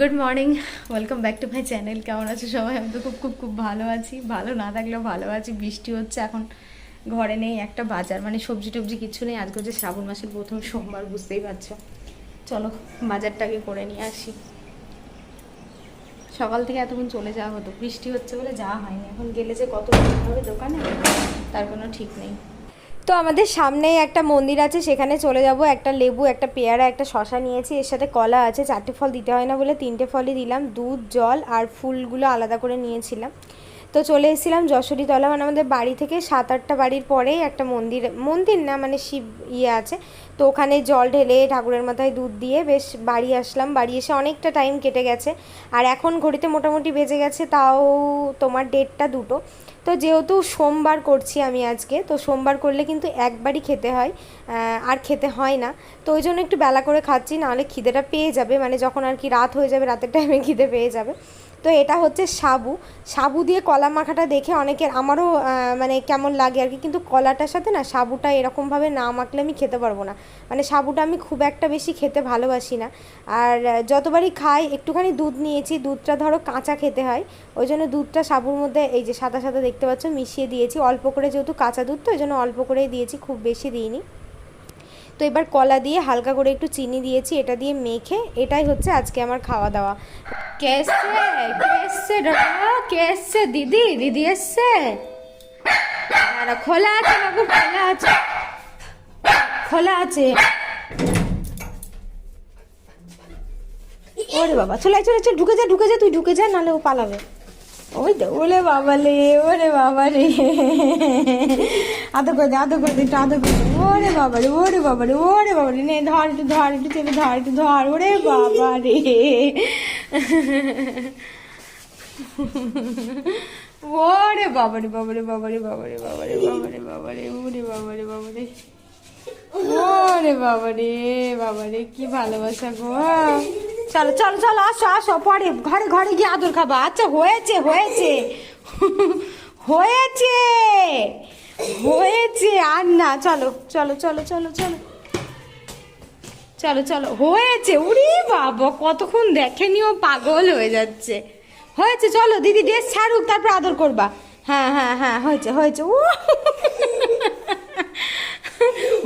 Good morning welcome back to my channel কেমন আছো সবাই? আমি তো খুব খুব খুব ভালো আছি। ভালো না থাকলেও ভালো আছি। বৃষ্টি হচ্ছে এখন। ঘরে নেই একটা বাজার। মানে সবজি টবজি কিছু নেই। আজকে হচ্ছে শ্রাবণ মাসের প্রথম সোমবার, বুঝতেই পারছ। চলো, বাজারটাকে করে নিয়ে আসি। সকাল থেকে এতক্ষণ চলে যাওয়া হতো। বৃষ্টি হচ্ছে বলে যাওয়া হয়নি। এখন গেলে যে কত হবে দোকানে, তার কোনো ঠিক নেই। তো আমাদের সামনেই একটা মন্দির আছে, সেখানে চলে যাব। একটা লেবু, একটা পেয়ারা, একটা শশা নিয়েছি। এর সাথে কলা আছে, চারটে ফল দিতে হয় না বলে তিনটে ফলই দিলাম। দুধ, জল আর ফুলগুলো আলাদা করে নিয়েছিলাম। তো চলে এসেছিলাম যশোরী তলা মানে আমাদের বাড়ি থেকে সাত আটটা বাড়ির পরেই একটা মন্দির মন্দির না মানে শিব ইয়ে আছে। তো ওখানে জল ঢেলে ঠাকুরের মাথায় দুধ দিয়ে বেশ বাড়ি আসলাম। বাড়ি এসে অনেকটা টাইম কেটে গেছে। আর এখন ঘড়িতে মোটামুটি বেজে গেছে, তাও তোমার ডেটটা দুটো। তো যেহেতু সোমবার করছি আমি আজকে, তো সোমবার করলে কিন্তু একবারই খেতে হয় আর খেতে হয় না। তো ওই জন্য একটু বেলা করে খাচ্ছি, নাহলে খিদেটা পেয়ে যাবে মানে যখন আর কি রাত হয়ে যাবে, রাতের টাইমে খিদে পেয়ে যাবে। তো এটা হচ্ছে সাবু। সাবু দিয়ে কলা মাখাটা দেখে অনেকের আমারও মানে কেমন লাগে আর কি। কিন্তু কলাটার সাথে না সাবুটা এরকমভাবে না মাখলে আমি খেতে পারব না। মানে সাবুটা আমি খুব একটা বেশি খেতে ভালোবাসি না। আর যতবারই খাই, একটুখানি দুধ নিয়েছি, দুধটা ধরো কাঁচা খেতে হয়। ওই জন্য দুধটা সাবুর মধ্যে এই যে সাদা সাদা দেখতে পাচ্ছ, মিশিয়ে দিয়েছি। অল্প করে যেহেতু কাঁচা দুধ, তো ওই জন্য অল্প করেই দিয়েছি, খুব বেশি দিইনি। তো এবার কলা দিয়ে হালকা করে একটু চিনি দিয়েছি এটা দিয়ে মেখে এটাই হচ্ছে আজকে আমার খাওয়া দাওয়া। কে এসছে কে এসছে দাদা কে এসছে। দিদি দিদি এসছে খোলা আছে বাবু খোলা আছে। খোলা আছে। ওরে বাবা চলে চলে চল ঢুকে যা ঢুকে যা তুই ঢুকে যা নাহলে ও পালাবে। ওই তো ওরে বাবা লে ওরে বাবা রে। আদর করে দে আদর করে দে একটু আদর করে ওরে বাবা রে ওরে বাবা রে ওরে বাবা রে নে ধর একটু ধর একটু চেপে ধর একটু ধর ওরে বাবা রে ওরে বাবা রে বাবা রে বাবা রে বাবা রে বাবা রে বাবা রে বাবা রে ওরে বাবা রে বাবা রে ওরে বাবা রে বাবা রে কি ভালোবাসা গো চলো চলো চলো আসো আসো পরে ঘরে ঘরে গিয়ে আদর খাবা আচ্ছা হয়েছে হয়েছে হয়েছে আর না, চলো চলো চলো চলো চলো। চলো চলো, হয়েছে, উড়ি বাবা, কতক্ষণ দেখেনি ও পাগল হয়ে যাচ্ছে। হয়েছে, চলো, দিদি ড্রেস ছাড়ুক, তারপর আদর করবা। হ্যাঁ হ্যাঁ হ্যাঁ হয়েছে হয়েছে ও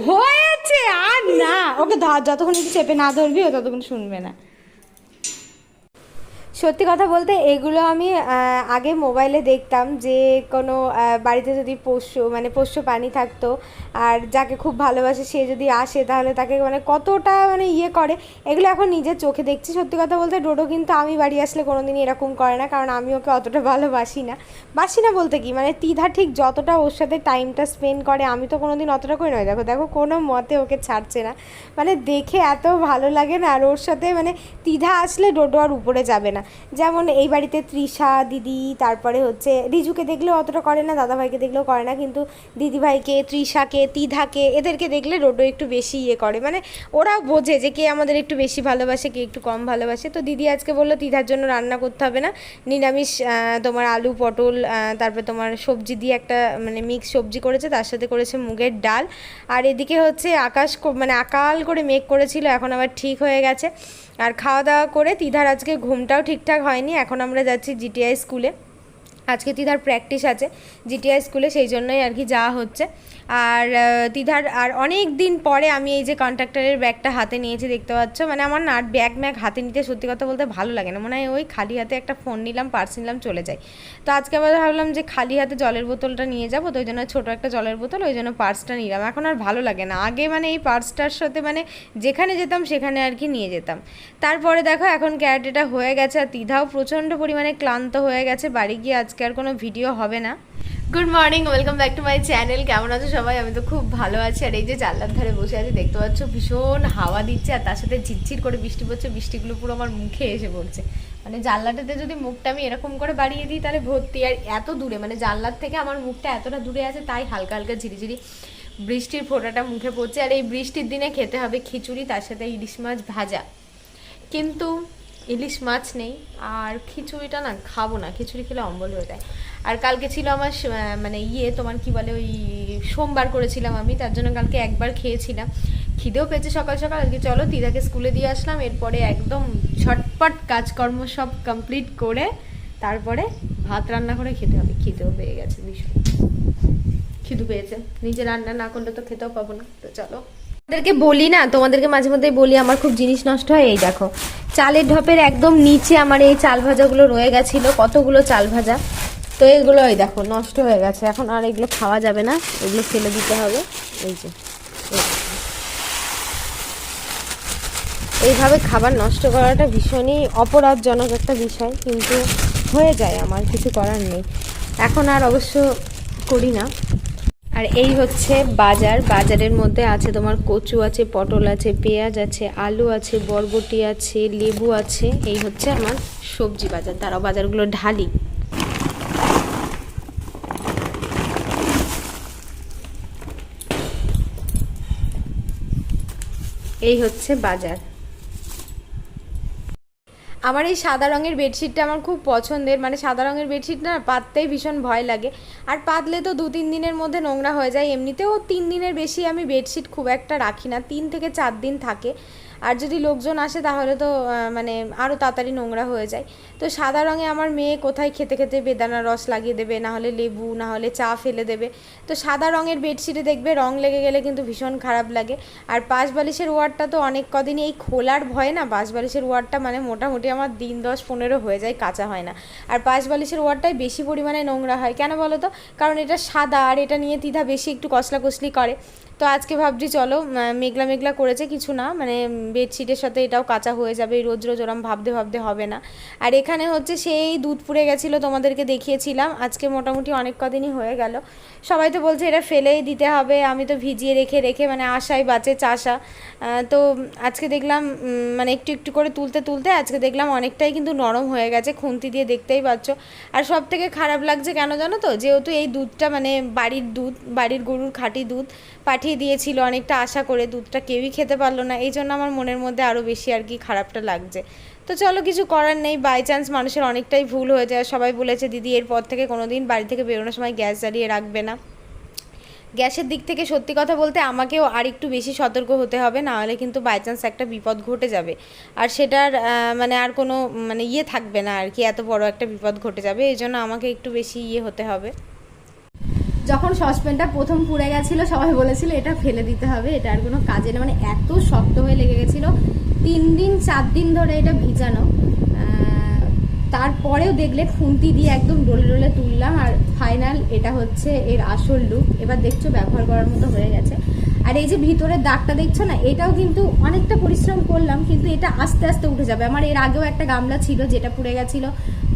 হয়েছে, আর না, ওকে ধর যতক্ষণ চেপে না ধরবি, ও ততক্ষণ শুনবে না। সত্যি কথা বলতে এগুলো আমি আগে মোবাইলে দেখতাম যে কোনো বাড়িতে যদি পোষ্য মানে পোষ্য প্রাণী থাকতো আর যাকে খুব ভালোবাসে সে যদি আসে তাহলে তাকে মানে কতটা মানে ইয়ে করে, এগুলো এখন নিজের চোখে দেখছি। সত্যি কথা বলতে ডোডো কিন্তু আমি বাড়ি আসলে কোনো দিনই এরকম করে না, কারণ আমি ওকে অতটা ভালোবাসি না। বাসি না বলতে কি মানে তিধা ঠিক যতটা ওর সাথে টাইমটা স্পেন্ড করে, আমি তো কোনো দিন অতটা করে নয় দেখো দেখো কোনো মতে ওকে ছাড়ছে না। মানে দেখে এত ভালো লাগে না আর ওর সাথে মানে তিধা আসলে ডোডো আর উপরে যাবে না। যেমন এই বাড়িতে তৃষা, দিদি, তারপরে হচ্ছে রিজুকে দেখলেও অতটা করে না, দাদাভাইকে দেখলেও করে না, কিন্তু দিদিভাইকে, তৃষাকে, তিধাকে এদেরকে দেখলে ডোডো একটু বেশি ইয়ে করে। মানে ওরাও বোঝে যে কে আমাদের একটু বেশি ভালোবাসে, কে একটু কম ভালোবাসে। তো দিদি আজকে বলল, তিধার জন্য রান্না করতে হবে না। নিরামিষ তোমার আলু, পটল তারপরে তোমার সবজি দিয়ে একটা মানে মিক্স সবজি করেছে, তার সাথে করেছে মুগের ডাল। আর এদিকে হচ্ছে আকাশ মানে আকাল করে মেঘ করেছিল, এখন আবার ঠিক হয়ে গেছে। আর খাওয়া দাওয়া করে তিধার আজকে ঘুমটাও ঠিকঠাক হয়নি এখন আমরা যাচ্ছি জিটিআই স্কুলে আজকে তিধার প্র্যাকটিস আছে জিটিআই স্কুলে, সেই জন্যই আর কি যাওয়া হচ্ছে। আর তিধার, আর অনেক দিন পরে আমি এই যে কন্ট্রাক্টরের ব্যাগটা হাতে নিয়েছি, দেখতে পাচ্ছ? মানে আমার না আর ব্যাগ ম্যাগ হাতে নিতে সত্যি কথা বলতে ভালো লাগে না। মনে হয় ওই খালি হাতে একটা ফোন নিলাম পার্স নিলাম, চলে যাই তো আজকে আবার ভাবলাম যে খালি হাতে জলের বোতলটা নিয়ে যাব, তো ওই জন্য ছোটো একটা জলের বোতল, ওই জন্য পার্সটা নিলাম। এখন আর ভালো লাগে না। আগে মানে এই পার্সটার সাথে মানে যেখানে যেতাম, সেখানে আর কি নিয়ে যেতাম। তারপরে দেখো, এখন ক্যারাটেটা হয়ে গেছে, আর তিধাও প্রচণ্ড পরিমাণে ক্লান্ত হয়ে গেছে। বাড়ি গিয়ে আজকে আর কোনো ভিডিও হবে না। Good morning welcome back to my channel কেমন আছো সবাই? আমি তো খুব ভালো আছি। আর এই যে জানলার ধারে বসে আছি, দেখতে পাচ্ছ ভীষণ হাওয়া দিচ্ছে আর তার সাথে ঝিরঝির করে বৃষ্টি পড়ছে। বৃষ্টিগুলো পুরো আমার মুখে এসে পড়ছে। মানে জানলাটাতে যদি মুখটা আমি এরকম করে বাড়িয়ে দিই, তাহলে ভর্তি। আর এত দূরে মানে জানলার থেকে আমার মুখটা এতটা দূরে আছে, তাই হালকা হালকা ঝিরিঝিরি বৃষ্টির ফোঁটাটা মুখে পড়ছে। আর এই বৃষ্টির দিনে খেতে হবে খিচুড়ি, তার সাথে ইলিশ মাছ ভাজা। কিন্তু ইলিশ মাছ নেই, আর খিচুড়িটা না খাব না, খিচুড়ি খেলে অম্বল হয়ে যায়। আর কালকে ছিল আমার মানে ইয়ে তোমার কি বলে ওই সোমবার করেছিলাম আমি, তার জন্য কালকে একবার খেয়েছিলাম। খিদেও পেয়েছে সকাল সকাল, আজকে চলো দিদাকে স্কুলে দিয়ে আসলাম, এরপরে একদম ছট ঝটপট কাজকর্ম সব কমপ্লিট করে তারপরে ভাত রান্না করে খেতে হবে, খিদেও পেয়ে গেছে ভীষণ। খিদু পেয়েছে, নিজে রান্না না করলে তো খেতেও পাবো না, তো চলো। তোমাদেরকে বলি না, তোমাদেরকে মাঝে মধ্যে বলি, আমার খুব জিনিস নষ্ট হয়, এই দেখো। চালের ঢপের একদম নিচে আমার এই চাল ভাজাগুলো রয়ে গেছিল, কতগুলো চাল ভাজা। তো এগুলো এই দেখো, নষ্ট হয়ে গেছে। এখন আর এগুলো খাওয়া যাবে না, এগুলো ফেলে দিতে হবে। এই যে এইভাবে খাবার নষ্ট করাটা ভীষণই অপরাধজনক একটা বিষয়, কিন্তু হয়ে যায়, আমার কিছু করার নেই। এখন আর অবশ্য করি না। আর এই হচ্ছে বাজার। বাজারের মধ্যে আছে তোমার কচু আছে, পটল আছে, পেঁয়াজ আছে, আলু আছে, বরবটি আছে, লেবু আছে। এই হচ্ছে আমার সবজি বাজার। তারাও বাজারগুলো ঢালি। এই হচ্ছে বাজার। আমার এই সাদা রঙের বেডশিটটা আমার খুব পছন্দের। মানে সাদা রঙের বেডশিট না পাততেই ভীষণ ভয় লাগে। আর পাতলে তো দু তিন দিনের মধ্যে নোংরা হয়ে যায়। এমনিতেও তিন দিনের বেশি আমি বেডশিট খুব একটা রাখি না। তিন থেকে চার দিন থাকে। আর যদি লোকজন আসে তাহলে তো মানে আরও তাড়াতাড়ি নোংরা হয়ে যায়। তো সাদা রঙে আমার মেয়ে কোথায় খেতে খেতে বেদানার রস লাগিয়ে দেবে, না হলে লেবু, না হলে চা ফেলে দেবে। তো সাদা রঙের বেডশিটে দেখবে রং লেগে গেলে কিন্তু ভীষণ খারাপ লাগে। আর পাশ বালিশের ওয়ার্ডটা তো অনেক কদিনই, এই খোলার ভয় না পাশ বালিশের ওয়ার্ডটা মানে মোটামুটি আমার দিন দশ পনেরো হয়ে যায়, কাঁচা হয় না। আর পাশ বালিশের ওয়ার্ডটাই বেশি পরিমাণে নোংরা হয়। কেন বলো তো? কারণ এটা সাদা আর এটা নিয়ে তিধা বেশি একটু কসলা কসলি করে। তো আজকে ভাবছি, চলো মেঘলা মেঘলা করেছে কিছু না মানে বেডশিটের সাথে এটাও কাঁচা হয়ে যাবে রোজ রোজ ওরম ভাবতে ভাবতে হবে না। আর এখানে হচ্ছে সেই দুধ পুড়ে গেছিল, তোমাদেরকে দেখিয়েছিলাম, আজকে মোটামুটি অনেক কদিনই হয়ে গেল। সবাই তো বলছে এটা ফেলেই দিতে হবে, আমি তো ভিজিয়ে রেখে রেখে মানে আশাই বাঁচে, চাষা। তো আজকে দেখলাম মানে একটু একটু করে তুলতে তুলতে আজকে দেখলাম অনেকটাই কিন্তু নরম হয়ে গেছে, খুন্তি দিয়ে দেখতেই পাচ্ছ। আর সব থেকে খারাপ লাগছে কেন জানো তো, যেহেতু এই দুধটা মানে বাড়ির দুধ, বাড়ির গরুর খাঁটি দুধ পাঠিয়ে দিয়েছিল। অনেকটা আশা করে দুধটা কেউই খেতে পারল না। এই জন্য আমার মনের মধ্যে আরও বেশি আর কি খারাপটা লাগছে। তো চলো কিছু করার নেই। বাই চান্স মানুষের অনেকটাই ভুল হয়ে যায়। সবাই বলেছে, দিদি, এরপর থেকে কোনো দিন বাড়ি থেকে বেরোনোর সময় গ্যাস জ্বালিয়ে রাখবে না। গ্যাসের দিক থেকে সত্যি কথা বলতে আমাকেও আর একটু বেশি সতর্ক হতে হবে। না হলে কিন্তু বাই চান্স একটা বিপদ ঘটে যাবে। আর সেটার মানে আর কোনো মানে ইয়ে থাকবে না আর কি। এত বড় একটা বিপদ ঘটে যাবে। এই জন্য আমাকে একটু বেশি ইয়ে হতে হবে। যখন সসপ্যানটা প্রথম পুড়ে গেছিল, সবাই বলেছিল, এটা ফেলে দিতে হবে, এটা আর কোনো কাজে না মানে এত শক্ত হয়ে লেগে গেছিল। তিন দিন, চার দিন ধরে এটা ভিজানো। তারপরেও দেখলে খুন্তি দিয়ে একদম ডলে ডলে তুললাম। আর ফাইনাল এটা হচ্ছে এর আসল লুক এবার দেখছ, ব্যবহার করার মতো হয়ে গেছে। আর এই যে ভিতরের দাগটা দেখছ না, এটাও কিন্তু অনেকটা পরিশ্রম করলাম, কিন্তু এটা আস্তে আস্তে উঠে যাবে। আমার এর আগেও একটা গামলা ছিল, যেটা পুড়ে গেছিল।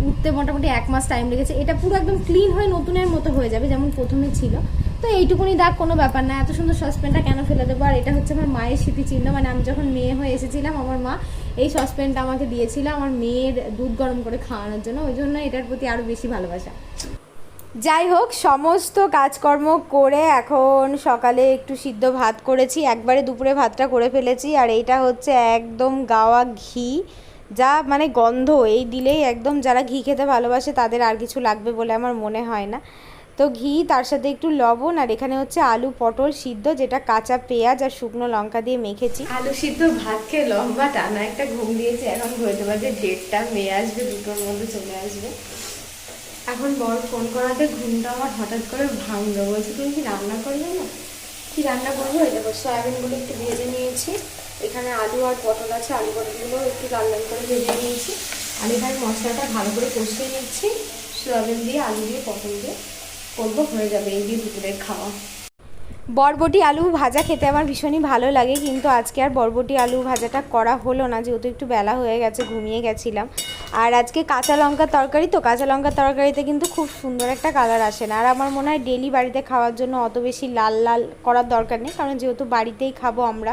উঠতে মোটামুটি এক মাস টাইম লেগেছে। এটা পুরো একদম ক্লিন হয়ে নতুনের মতো হয়ে যাবে, যেমন প্রথমে ছিল। তো এইটুকুনি দাগ কোনো ব্যাপার না। এত সুন্দর সসপ্যানটা কেন ফেলে দেবো? আর এটা হচ্ছে আমার মায়ের স্মৃতিচিহ্ন। মানে আমি যখন মেয়ে হয়ে এসেছিলাম, আমার মা এই সসপ্যানটা আমাকে দিয়েছিল আমার মেয়ের দুধ গরম করে খাওয়ানোর জন্য। ওই জন্য এটার প্রতি আরও বেশি ভালোবাসা। যাই হোক, সমস্ত কাজকর্ম করে এখন সকালে একটু সিদ্ধ ভাত করেছি। একবারে দুপুরে ভাতটা করে ফেলেছি। আর এইটা হচ্ছে একদম গাওয়া ঘি। যা মানে গন্ধ, এই দিলেই একদম যারা ঘি খেতে ভালোবাসে তাদের আর কিছু লাগবে বলে আমার মনে হয় না। তো ঘি, তার সাথে একটু লবণ আর এখানে হচ্ছে আলু পটল সিদ্ধ, যেটা কাঁচা পেঁয়াজ আর শুকনো লঙ্কা দিয়ে মেখেছি। আলু সিদ্ধ ভাত খেয়ে লম্বা টানা একটা ঘুম দিয়েছে, এখন ঘুরতে বাজে দেড়টা, মেয়ে আসবে, দুটোর মধ্যে চলে আসবে। এখন বর ফোন করাতে ঘুমটা আমার হঠাৎ করে ভাঙলো, বলছে, তুমি কি রান্না করবে না? কি রান্না করব? দেখো, সয়াবিনগুলো একটু ভেজে নিয়েছি। এখানে আলু আর পটল আছে, আলু পটলগুলো একটু লাল লাল করে ভেজে নিয়েছি। আর এখানে মশলাটা ভালো করে কষিয়ে নিচ্ছি। সয়াবিন দিয়ে, আলু দিয়ে, পটল দিয়ে করব, হয়ে যাবে এই দিয়ে দুপুরের খাওয়া। বরবটি আলু ভাজা খেতে আমার ভীষণই ভালো লাগে, কিন্তু আজকে আর বরবটি আলু ভাজাটা করা হলো না, যেহেতু একটু বেলা হয়ে গেছে, ঘুমিয়ে গেছিলাম। আর আজকে কাঁচা লঙ্কার তরকারি, তো কাঁচা লঙ্কার তরকারিতে কিন্তু খুব সুন্দর একটা কালার আসে না। আর আমার মনে হয় ডেলি বাড়িতে খাওয়ার জন্য অত বেশি লাল লাল করার দরকার নেই, কারণ যেহেতু বাড়িতেই খাব আমরা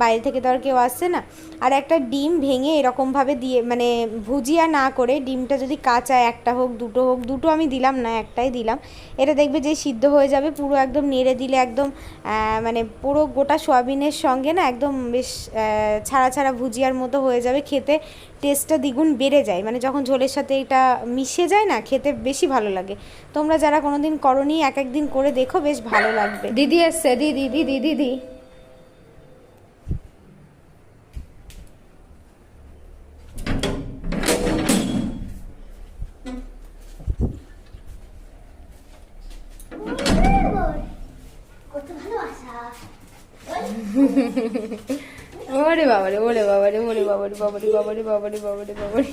বাইরে থেকে তো আর কেউ আসছে না। আর একটা ডিম ভেঙে এরকমভাবে দিয়ে মানে ভুজিয়া না করে ডিমটা যদি কাঁচা একটা হোক, দুটো হোক, দুটো আমি দিলাম না, একটাই দিলাম। এটা দেখবে যে সিদ্ধ হয়ে যাবে, পুরো একদম নেড়ে দিলে একদম মানে পুরো গোটা সোয়াবিনের সঙ্গে না একদম বেশ ছাড়া ছাড়া ভুজিয়ার মতো হয়ে যাবে, খেতে টেস্টটা দ্বিগুণ বেড়ে যায়। মানে যখন ঝোলের সাথে এটা মিশে যায় না, খেতে বেশি ভালো লাগে। তোমরা যারা কোনোদিন করনি এক একদিন করে দেখো, বেশ ভালো লাগবে। দিদি এসছে, দিদি দিদি দিদি। বাবারে, ওরে বাবারে ওরে বাবারে বাবারে বাবারে বাবারে বাবারে বাবারে।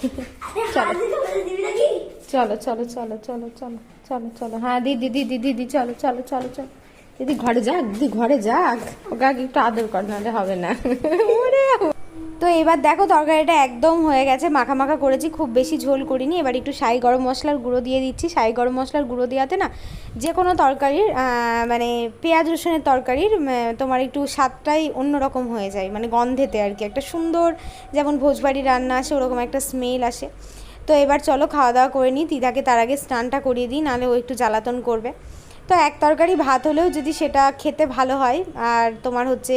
চলো চলো চলো চলো চলো চলো চলো হ্যাঁ দিদি দিদি দিদি চলো চলো চলো চলো। দিদি, ঘরে যাক, দিদি, ঘরে যাক। ওকে, আগে একটু আদর কর, নাহলে হবে না। তো এবার দেখো তরকারিটা একদম হয়ে গেছে মাখা মাখা করেছি, খুব বেশি ঝোল করিনি। এবার একটু শাহি গরম মশলার গুঁড়ো দিয়ে দিচ্ছি। শাহি গরম মশলার গুঁড়ো দেওয়াতে না যে কোনো তরকারির মানে পেঁয়াজ রসুনের তরকারির তোমার একটু স্বাদটাই অন্যরকম হয়ে যায় মানে গন্ধেতে আর কি। একটা সুন্দর যেমন ভোজবাড়ি রান্না আসে, ওরকম একটা স্মেল আসে। তো এবার চলো খাওয়া দাওয়া করে নিই, দিদাকে তার আগে স্নানটা করিয়ে দিই, নাহলে ও একটু জ্বালাতন করবে। তো এক তরকারি ভাত হলেও যদি সেটা খেতে ভালো হয়, আর তোমার হচ্ছে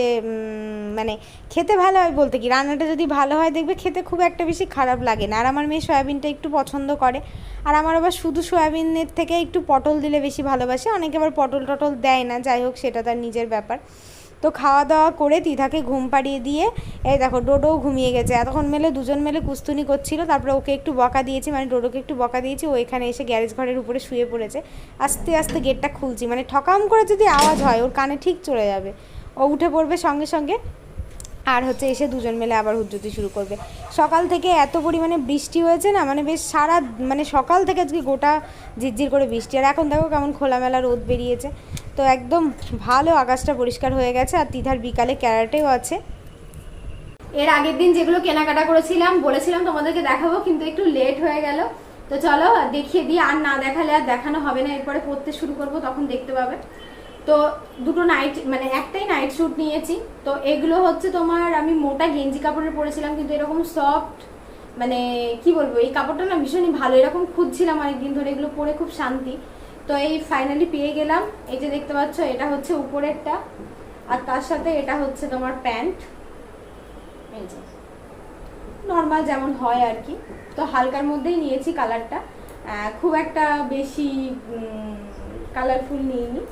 মানে খেতে ভালো হয় বলতে কি, রান্নাটা যদি ভালো হয় দেখবে খেতে খুব একটা বেশি খারাপ লাগে না। আর আমার মেয়ে সয়াবিনটা একটু পছন্দ করে। আর আমার আবার শুধু সয়াবিনের থেকে একটু পটল দিলে বেশি ভালোবাসে। অনেকে আবার পটল টটল দেয় না, যাই হোক সেটা তার নিজের ব্যাপার। তো খাওয়া দাওয়া করে তিথাকে ঘুম পাড়িয়ে দিয়ে, এই দেখো ডোডোও ঘুমিয়ে গেছে। এতক্ষণ মেলে দুজন মেলে কুস্তুনি করছিল, তারপরে ওকে একটু বকা দিয়েছি মানে ডোডোকে একটু বকা দিয়েছি, ও এখানে এসে গ্যারেজ ঘরের উপরে শুয়ে পড়েছে। আস্তে আস্তে গেটটা খুলছি মানে ঠকাম করে যদি আওয়াজ হয়, ওর কানে ঠিক চলে যাবে। ও উঠে পড়বে সঙ্গে সঙ্গে আর হচ্ছে এসে দুজন মিলে আবার হুজ্জতি শুরু করবে। সকাল থেকে এত পরিমাণে বৃষ্টি হয়েছে না মানে বেশ সারা মানে সকাল থেকে আজকে গোটা ঝিরঝির করে বৃষ্টি। আর এখন দেখো কেমন খোলামেলা রোদ বেরিয়েছে। তো একদম ভালো আকাশটা পরিষ্কার হয়ে গেছে আর তিধার বিকালে ক্যারাটেও আছে। এর আগের দিন যেগুলো কেনাকাটা করেছিলাম, বলেছিলাম তোমাদেরকে দেখাবো, কিন্তু একটু লেট হয়ে গেল। তো চলো দেখিয়ে দিই, আর না দেখালে আর দেখানো হবে না, এরপরে পড়তে শুরু করব, তখন দেখতে পাবে। তো দুটো নাইট মানে একটাই নাইট স্যুট নিয়েছি। তো এগুলো হচ্ছে তোমার, আমি মোটা গেঞ্জি কাপড়ের পরেছিলাম, কিন্তু এরকম সফট মানে কি বলব, এই কাপড়টা না ভীষণই ভালো। এরকম খুঁজছিলাম অনেকদিন ধরে, এগুলো পরে খুব শান্তি। তো এই ফাইনালি পেয়ে গেলাম। এই যে দেখতে পাচ্ছ, এটা হচ্ছে উপরেরটা। আর তার সাথে এটা হচ্ছে তোমার প্যান্ট। এই যে। নর্মাল যেমন হয় আর কি। তো হালকার মধ্যেই নিয়েছি কালারটা খুব একটা বেশি কালারফুল নিইনি।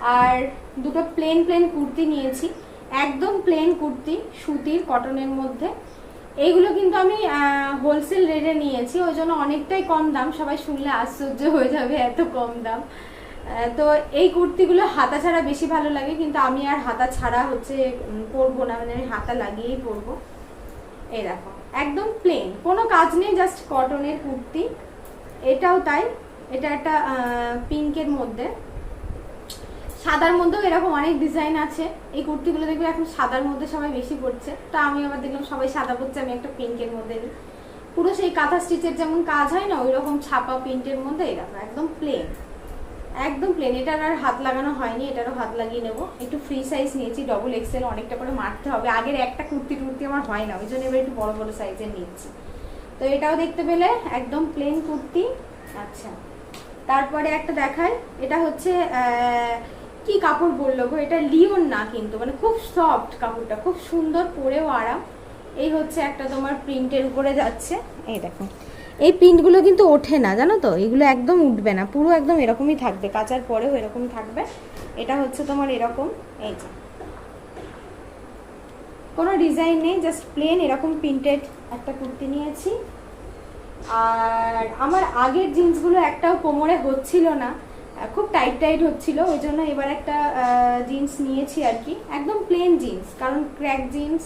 আর দুটো প্লেন প্লেন কুর্তি নিয়েছি। একদম প্লেন কুর্তি, সুতির কটনের মধ্যে। এইগুলো কিন্তু আমি হোলসেল রেটে নিয়েছি। ওই জন্য অনেকটাই কম দাম। সবাই শুনলে আশ্চর্য হয়ে যাবে এত কম দাম। তো এই কুর্তিগুলো হাতা ছাড়া বেশি ভালো লাগে, কিন্তু আমি আর হাতা ছাড়া হচ্ছে পরবো না। মানে আমি হাতা লাগিয়েই পরবো। এই দেখো, একদম প্লেন কোনো কাজ নেই জাস্ট কটনের কুর্তি। এটাও তাই। এটা একটা পিঙ্কের মধ্যে। সাদার মধ্যেও এরকম অনেক ডিজাইন আছে। এই কুর্তিগুলো দেখবে এখন সাদার মধ্যে সবাই বেশি পড়ছে তা আমি আবার দেখলাম সবাই সাদা পড়ছে আমি একটা পিঙ্কের মধ্যে পুরো সেই কাঁথা স্টিচের যেমন কাজ হয় না ওই রকম ছাপা প্রিন্টের মধ্যে দেখো, একদম প্লেন একদম প্লেন এটার আর হাত লাগানো হয়নি, এটারও হাত লাগিয়ে নেব। একটু ফ্রি সাইজ নিয়েছি ডবল এক্সেল অনেকটা করে মারতে হবে। আগের একটা কুর্তি টুর্তি আমার হয় না, ওই জন্য এবার একটু বড় বড় সাইজের নিচ্ছি। তো এটাও দেখতে পেলে, একদম প্লেন কুর্তি। আচ্ছা। তারপরে একটা দেখাই, এটা হচ্ছে কি কাপড় বলল গো? এটা লিওন না কিন্তু মানে খুব সফট কাপড়টা, খুব সুন্দর পরেও আরাম। এই হচ্ছে একটা তোমার প্রিন্টের উপরে যাচ্ছে। এই দেখো। এই প্রিন্টগুলো কিন্তু ওঠে না, জানো তো? এগুলো একদম উঠবে না, পুরো একদম এরকমই থাকবে, কাচার পরেও এরকম থাকবে। এটা হচ্ছে তোমার এরকম, এই যে। কোনো ডিজাইন নেই জাস্ট প্লেন এরকম প্রিন্টেড একটা কুর্তি নিয়েছি। আর আমার আগের জিন্সগুলো একটাও কোমরে হচ্ছিল না। খুব টাইট টাইট হচ্ছিল, ওই জন্য এবার একটা জিন্স নিয়েছি আর কি একদম প্লেন জিন্স কারণ ক্র্যাক জিন্স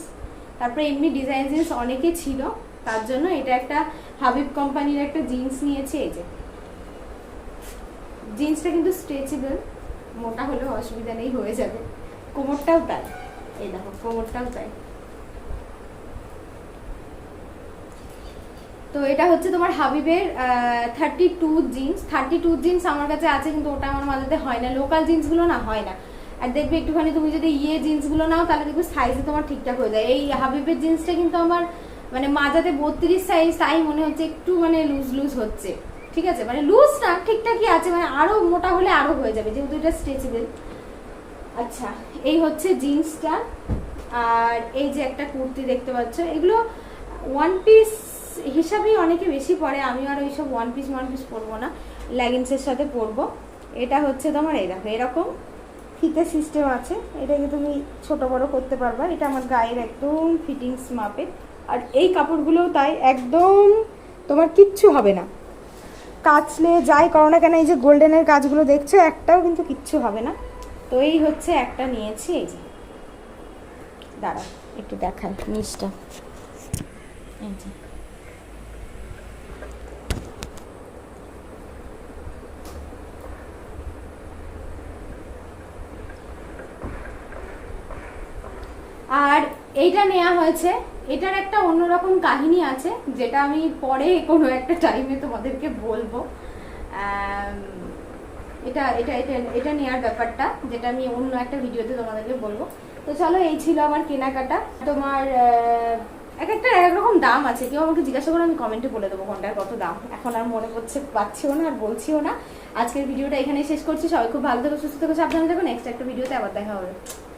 তারপরে এমনি ডিজাইন জিন্স অনেকে ছিল, তার জন্য এটা একটা হাবিব কোম্পানির একটা জিন্স নিয়েছি, এই যে। জিন্সটা কিন্তু স্ট্রেচেবল মোটা হলেও অসুবিধা নেই, হয়ে যাবে। কোমরটাও তাই, এই দেখো, কোমরটাও তাই। তো এটা হচ্ছে তোমার হাবিবের thirty two jeans thirty two jeans আমার কাছে আছে, কিন্তু ওটা আমার মাঝেতে হয় না। লোকাল জিন্সগুলো না হয় না। আর দেখবে একটুখানি তুমি যদি ইয়ে জিন্সগুলো নাও, তাহলে দেখবে সাইজে তোমার ঠিকঠাক হয়ে যায়। এই হাবিবের জিন্সটা কিন্তু আমার মানে মাজাতে বত্রিশ সাইজ তাই মনে হচ্ছে একটু মানে লুজ লুজ হচ্ছে। ঠিক আছে? মানে লুজ না, ঠিকঠাকই আছে মানে আরও মোটা হলে আরও হয়ে যাবে, যেহেতু এটা স্ট্রেচেবল আচ্ছা এই হচ্ছে জিন্সটা আর এই যে একটা কুর্তি দেখতে পাচ্ছ, এগুলো ওয়ান পিস হিসাবেই অনেকে বেশি পরে আমি আর ওইসব ওয়ান পিস ওয়ান পিস পরবো না। লেগিংসের সাথে পরবো। এটা হচ্ছে তোমার, এই দেখো, এরকম ফিতে সিস্টেম আছে। এটাকে তুমি ছোট বড় করতে পারবা। এটা আমার গায়ের একদম ফিটিংস মাপে। আর এই কাপড়গুলোও তাই, একদম তোমার কিচ্ছু হবে না। কাচলে যাই করো না কেন, এই যে গোল্ডেনের কাজগুলো দেখছ, একটাও কিন্তু কিচ্ছু হবে না। তো এই হচ্ছে একটা নিয়েছি, এই যে। দাঁড়া একটু দেখাই, নিচটা। এই যে। আর এইটা নেওয়া হয়েছে। এটার একটা অন্যরকম কাহিনী আছে, যেটা আমি পরে কোনো একটা টাইমে তোমাদেরকে বলব। এটা এটা এটা এটা নেওয়ার ব্যাপারটা, যেটা আমি অন্য একটা ভিডিওতে তোমাদেরকে বলব। তো চলো, এই ছিল আমার কেনাকাটা। তোমার এক একটা এক রকম দাম আছে। কেউ আমাকে জিজ্ঞাসা করে আমি কমেন্টে বলে দেবো কোনটার কত দাম। এখন আর মনে করছে পাচ্ছিও না, আর বলছিও না। আজকের ভিডিওটা এখানেই শেষ করছি। সবাই খুব ভালো থেকো, সুস্থ থেকো, সাবধানে থেকো। নেক্সট একটা ভিডিওতে আবার দেখা হবে।